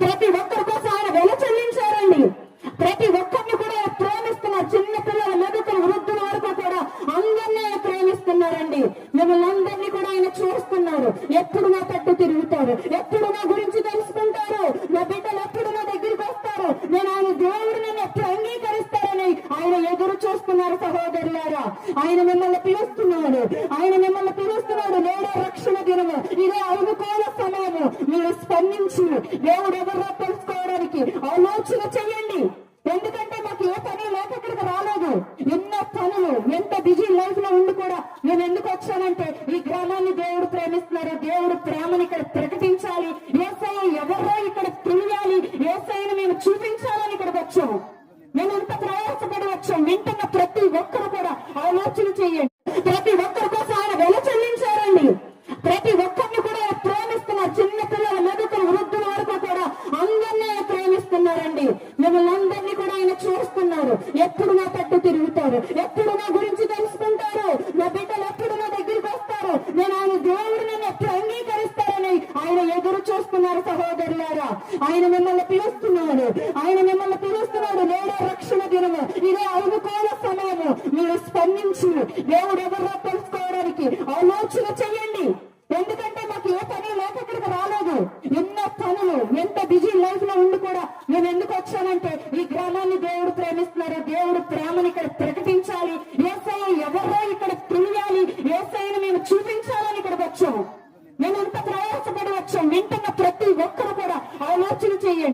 ప్రతి ఒక్కరి కోసం ఆయన వెల చెల్లించారండి. ప్రతి ఒక్కరిని కూడా ప్రేమిస్తున్న ప్రేమిస్తున్నారు చిన్న పిల్లల మెదుకులు వృద్ధుల వరకు కూడా అందరినీ ఆయన ప్రేమిస్తున్నారండి. మిమ్మల్ని అందరినీ కూడా ఆయన చూస్తున్నారు. ఎప్పుడు నా తట్టు తిరుగుతారు? ఎప్పుడు నా గురించి తెలుసుకుంటారు? నా బిడ్డలు ఎప్పుడు నా దగ్గరికి వస్తారు? నేను ఆయన దేవుడు నన్ను ఎప్పుడు అంగీకరిస్తారని ఆయన ఎదురు చూస్తున్నారు సహోదరులారా. ఆయన మిమ్మల్ని పిలుస్తున్నాడు. ఆయన మిమ్మల్ని పిలుస్తున్నాడు. నేడే రక్షణ దినము. ఇదే అనుకోల కోల మీరు స్పందించి. దేవుడు ఎవరో తెలుసుకోవడానికి ఆలోచన చెయ్యండి ఎందుకంటే మాకు ఏ పని లేక ఇక్కడికి రాలేదు. ఎన్నో పనులు ఎంత బిజీ లైఫ్లో ఉండి కూడా నేను ఎందుకు వచ్చానంటే ఈ గ్రామాన్ని దేవుడు ప్రేమిస్తున్నారు. దేవుడు ప్రేమని ఇక్కడ ప్రకటించాలి. ఏసై ఎవరో ఇక్కడ తెలియాలి. ఏసైని మేము చూపించాలని ఇక్కడికి వచ్చాము. మేము ఎంత ప్రయాసపడి వచ్చాం వింటున్న ప్రతి ఒక్కరు కూడా ఆలోచన చేయండి. ప్రతి ఒక్కరి కోసం ఆయన వెలచ చెల్లించారండి ప్రతి ఒక్కరిని కూడా ఆయన ప్రేమిస్తున్నారు చిన్న పిల్లల మెదకులు వృద్ధుల వరకు కూడా అందరినీ ఆయన ప్రేమిస్తున్నారండి మిమ్మల్ని కూడా ఆయన చూస్తున్నారు. ఎప్పుడు నా తట్టు తిరుగుతారు? ఎప్పుడు నా గురించి తెలుసుకుంటారు? నా బిడ్డలు ఎప్పుడు నా దగ్గరికి వస్తారు? నేను ఆయన దేవుడు నన్ను ఎప్పుడు అంగీకరిస్తారని ఆయన ఎదురు చూస్తున్నారు సహోదరులారా ఆయన మిమ్మల్ని పిలుస్తున్నాడు. ఆయన మిమ్మల్ని పిలుస్తున్నాడు. నేడే రక్షణ దినము. ఇదే అనుకోల సమయము. మీరు స్పందించి. దేవుడు ఎవరో తెలుసుకోవడానికి ఆలోచన చెయ్యండి ఎందుకంటే మాకు ఏ పని లేక ఇక్కడికి రాలేదు. ఎన్నో పనులు ఎంత బిజీ లైఫ్లో ఉండి కూడా నేను ఎందుకు వచ్చానంటే ఈ గ్రామాన్ని దేవుడు ప్రేమిస్తున్నారు. దేవుడు ప్రేమను ఇక్కడ ప్రకటించాలి. వ్యవసాయం ఎవరో ఇక్కడ తెలియాలి. ఏసఐని మేము చూపించాలని ఇక్కడికి వచ్చాము. మేము ఎంత ప్రయాసపడి వచ్చాం వింటున్న ప్రతి ఒక్కరు కూడా ఆలోచన చేయండి.